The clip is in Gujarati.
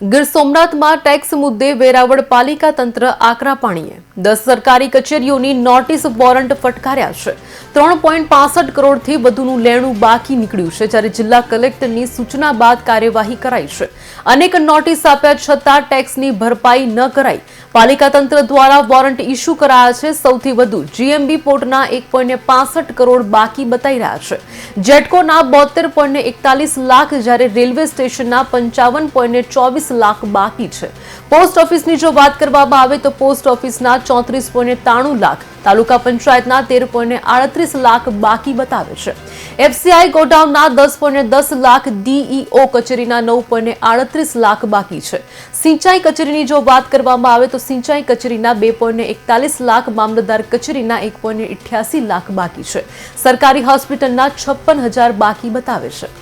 ગીર સોમનાથમાં ટેક્સ મુદ્દે વેરાવળ પાલિકા તંત્ર આકરા પાણીએ. દસ સરકારી કચેરીઓની નોટિસ વોરંટ ફટકાર્યા છે. ત્રણ પોઈન્ટ પાસઠ કરોડથી વધુનું લેણું બાકી નીકળ્યું છે, જ્યારે જિલ્લા કલેક્ટરની સૂચના બાદ કાર્યવાહી કરાઈ છે. અનેક નોટિસ આપ્યા છતાં ટેક્સની ભરપાઈ ન કરાઈ. પાલિકા તંત્ર દ્વારા વોરંટ ઇસ્યુ કરાયા છે, સૌથી વધુ જીએમબી પોર્ટના એક પાસઠ કરોડ બાકી બતાઈ રહ્યા છે. જેટકોના બોતેર એકતાલીસ લાખ જ્યારે રેલવે સ્ટેશનના પંચાવન પોઈન્ટ ચોવીસ લાખ બાકી છે. પોસ્ટ ઓફિસની જો વાત કરવામાં આવે તો પોસ્ટ ઓફિસના ચોત્રીસ ત્રાણું લાખ, તાલુકા પંચાયતના તેર આડત્રીસ લાખ બાકી બતાવે છે. એફસીઆઈ ગોડાઉનના દસ દસ લાખ, ડીઈઓ કચેરીના નવ આડત્રીસ લાખ બાકી છે. સિંચાઈ કચેરીની જો વાત કરવામાં આવે તો સિંચાઈ કચેરીના બે એકતાલીસ લાખ, મામલતદાર કચેરીના એક લાખ બાકી છે. સરકારી હોસ્પિટલના છપ્પન હજાર બાકી બતાવે છે.